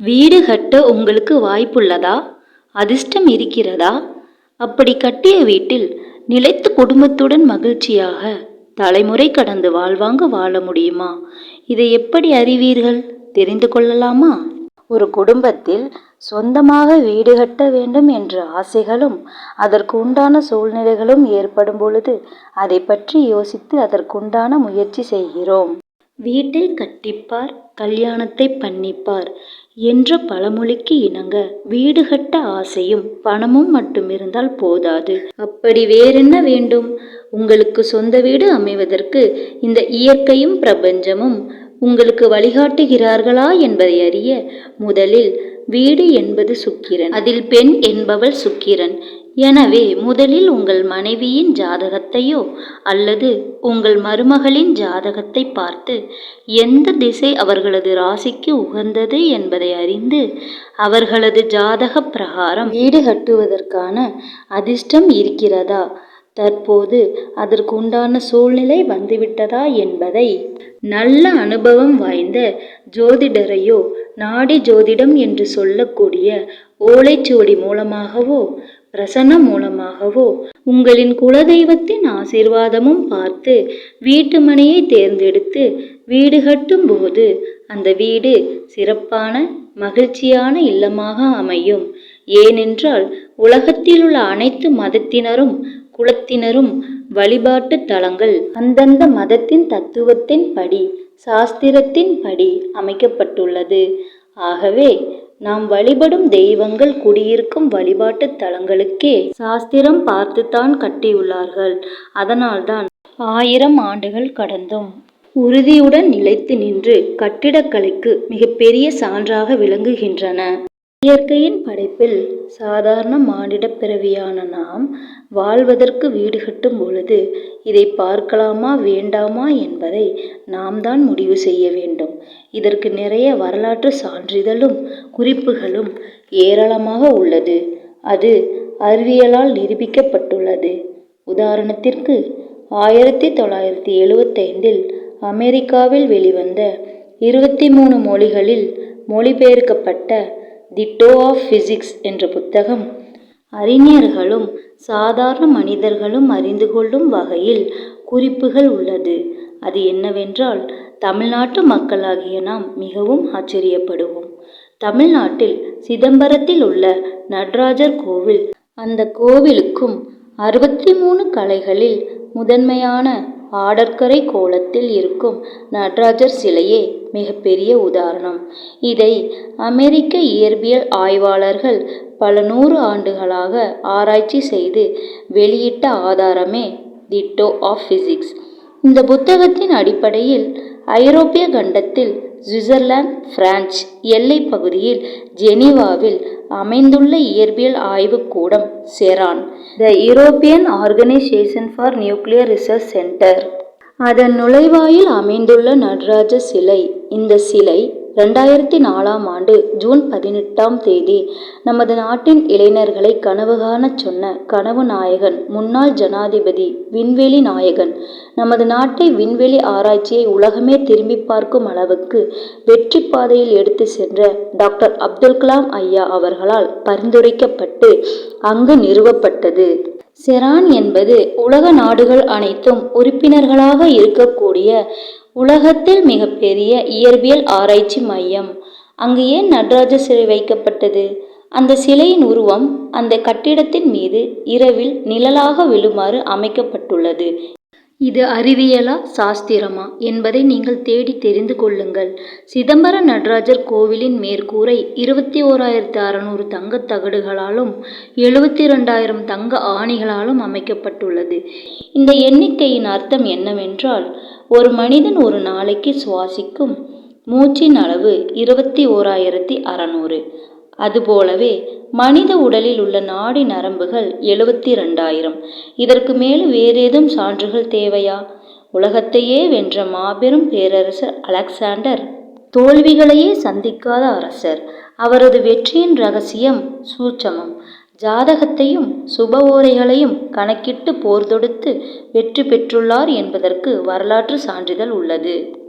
வீடு கட்ட உங்களுக்கு வாய்ப்புள்ளதா? அதிர்ஷ்டம் இருக்கிறதா? அப்படி கட்டிய வீட்டில் நிலைத்து குடும்பத்துடன் மகிழ்ச்சியாக தலைமுறை கடந்து வாழ்வாங்க வாழ முடியுமா? இதை எப்படி அறிவீர்கள்? தெரிந்து கொள்ளலாமா? ஒரு குடும்பத்தில் சொந்தமாக வீடு கட்ட வேண்டும் என்ற ஆசைகளும் அதற்கு உண்டான சூழ்நிலைகளும் ஏற்படும் பொழுது அதை பற்றி யோசித்து அதற்குண்டான முயற்சி செய்கிறோம். வீட்டை கட்டிப்பார் கல்யாணத்தை பண்ணிப்பார் என்ற பழமொழிக்கு இணங்க வீடு கட்ட ஆசையும் பணமும் மட்டும் இருந்தால் போதாது. அப்படி வேறென்ன வேண்டும்? உங்களுக்கு சொந்த வீடு அமைவதற்கு இந்த இயற்கையும் பிரபஞ்சமும் உங்களுக்கு வழிகாட்டுகிறார்களா என்பதை அறிய முதலில் வீடு என்பது சுக்கிரன் அதில் பெண் என்பவள் சுக்கிரன். எனவே முதலில் உங்கள் மனைவியின் ஜாதகத்தையோ அல்லது உங்கள் மருமகளின் ஜாதகத்தை பார்த்து எந்த திசை அவர்களது ராசிக்கு உகந்தது என்பதை அறிந்து அவர்களது ஜாதக பிரகாரம் வீடு கட்டுவதற்கான அதிர்ஷ்டம் இருக்கிறதா? தற்போது அதற்குண்டான சூழ்நிலை வந்துவிட்டதா என்பதை நல்ல அனுபவம் வாய்ந்த ஜோதிடரையோ நாடி ஜோதிடம் என்று சொல்லக்கூடிய ஓலைச்சுவடி மூலமாகவோ பிரசன்னம் மூலமாகவோ உங்களின் குலதெய்வத்தின் ஆசீர்வாதமும் பார்த்து வீட்டு மனையை தேர்ந்தெடுத்து வீடு கட்டும் போது அந்த வீடு சிறப்பான மகிழ்ச்சியான இல்லமாக அமையும். ஏனென்றால் உலகத்தில் உள்ள அனைத்து மதத்தினரும் குலத்தினரும் வழிபாட்டு தலங்கள் அந்தந்த மதத்தின் தத்துவத்தின் படி சாஸ்திரத்தின் படி அமைக்கப்பட்டுள்ளது. ஆகவே நாம் வழிபடும் தெய்வங்கள் குடியிருக்கும் வழிபாட்டு தலங்களுக்கே சாஸ்திரம் பார்த்துத்தான் கட்டியுள்ளார்கள். அதனால்தான் ஆயிரம் ஆண்டுகள் கடந்தும் உறுதியுடன் நிலைத்து நின்று கட்டிடக்கலைக்கு மிகப்பெரிய சான்றாக விளங்குகின்றன. இயற்கையின் படைப்பில் சாதாரண மானிடப் பிறவியான நாம் வாழ்வதற்கு வீடு கட்டும் பொழுது இதை பார்க்கலாமா வேண்டாமா என்பதை நாம் தான் முடிவு செய்ய வேண்டும். இதற்கு நிறைய வரலாற்று சான்றிதழும் குறிப்புகளும் ஏராளமாக உள்ளது. அது அறிவியலால் நிரூபிக்கப்பட்டுள்ளது. உதாரணத்திற்கு ஆயிரத்தி தொள்ளாயிரத்தி எழுவத்தைந்தில் அமெரிக்காவில் வெளிவந்த இருபத்தி மூணு மொழிகளில் மொழிபெயர்க்கப்பட்ட தி டோ ஆஃப் ஃபிசிக்ஸ் என்ற புத்தகம். அறிஞர்களும் சாதாரண மனிதர்களும் அறிந்து கொள்ளும் வகையில் குறிப்புகள் உள்ளது. அது என்னவென்றால் தமிழ்நாட்டு மக்களாகிய நாம் மிகவும் ஆச்சரியப்படுவோம். தமிழ்நாட்டில் சிதம்பரத்தில் உள்ள நடராஜர் கோவில் அந்த கோவிலுக்கும் அறுபத்தி மூணு கலைகளில் முதன்மையான ஆடற்கரை கோலத்தில் இருக்கும் நடராஜர் சிலையே மிகப்பெரிய உதாரணம். இதை அமெரிக்க இயற்பியல் ஆய்வாளர்கள் பல நூறு ஆண்டுகளாக ஆராய்ச்சி செய்து வெளியிட்ட ஆதாரமே தி டோ ஆஃப் ஃபிசிக்ஸ். இந்த புத்தகத்தின் அடிப்படையில் ஐரோப்பிய கண்டத்தில் சுவிட்சர்லாந்து பிரான்ஸ் எல்லை பகுதியில் ஜெனீவாவில் அமைந்துள்ள இயற்பியல் ஆய்வுக்கூடம் CERN. The European organization for nuclear research center. அதன் நுழைவாயில் அமைந்துள்ள நடராஜ சிலை. இந்த சிலை ரெண்டாயிரத்தி நாலாம் ஆண்டு ஜூன் பதினெட்டாம் தேதி நமது நாட்டின் இளைஞர்களை கனவு காணச் சொன்ன கனவு நாயகன் முன்னாள் ஜனாதிபதி விண்வெளி நாயகன். நமது நாட்டை விண்வெளி ஆராய்ச்சியை உலகமே திரும்பி பார்க்கும் அளவுக்கு வெற்றி பாதையில் எடுத்து சென்ற டாக்டர் அப்துல் கலாம் ஐயா அவர்களால் பரிந்துரைக்கப்பட்டு அங்கு நிறுவப்பட்டது. செரான் என்பது உலக நாடுகள் அனைத்தும் உறுப்பினர்களாக இருக்கக்கூடிய உலகத்தில் மிகப்பெரிய இயற்பியல் ஆராய்ச்சி மையம். அங்கு ஏன் நடராஜ சிலை வைக்கப்பட்டது? அந்த சிலையின் உருவம் அந்த கட்டிடத்தின் மீது இரவில் நிழலாக விழுமாறு அமைக்கப்பட்டுள்ளது. இது அறிவியலா சாஸ்திரமா என்பதை நீங்கள் தேடி தெரிந்து கொள்ளுங்கள். சிதம்பர நடராஜர் கோவிலின் மேற்கூரை இருபத்தி ஓராயிரத்தி அறநூறு தங்கத் தகடுகளாலும் எழுபத்தி ரெண்டாயிரம் தங்க ஆணிகளாலும் அமைக்கப்பட்டுள்ளது. இந்த எண்ணிக்கையின் அர்த்தம் என்னவென்றால் ஒரு மனிதன் ஒரு நாளைக்கு சுவாசிக்கும் மூச்சின் அளவு இருபத்தி ஓராயிரத்தி அறநூறு. அதுபோலவே மனித உடலில் உள்ள நாடி நரம்புகள் எழுபத்தி ரெண்டாயிரம் இதற்கு மேலும் வேறேதும் சான்றுகள் தேவையா? உலகத்தையே வென்ற மாபெரும் பேரரசர் அலெக்சாண்டர். தோல்விகளையே சந்திக்காத அரசர். அவரது வெற்றியின் ரகசியம் சூட்சமம். ஜாதகத்தையும் சுப ஓரைகளையும் கணக்கிட்டு போர் தொடுத்து வெற்றி பெற்றுள்ளார் என்பதற்கு வரலாற்று சான்றிதழ் உள்ளது.